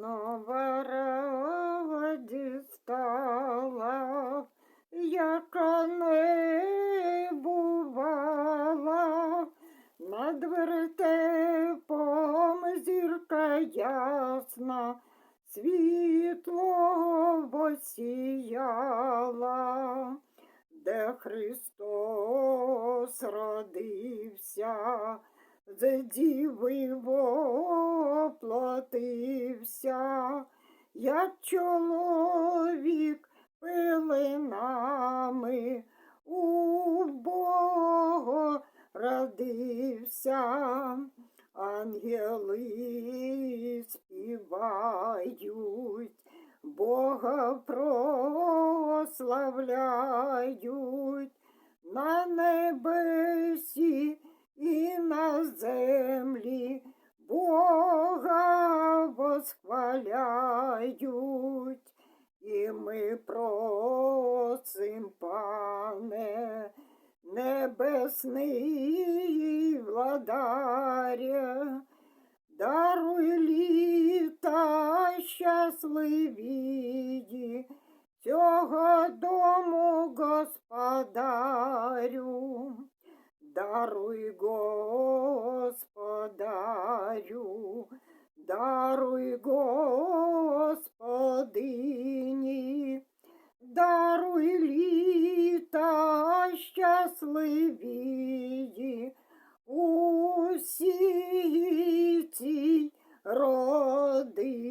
Нова раді стала, яка не бувала, над вертепом зірка ясна, світло восіяла, де Христос родився, з діви воплотився, як чоловік пеленами у Бога родився, ангели співають, Бога прославляють. На небесі восхваляють. І ми просим, пане, небесний владаря, даруй літа щасливі, цього дому господарю. Даруй, Господарю, даруй, Господині, даруй літа щасливі усій цій родині.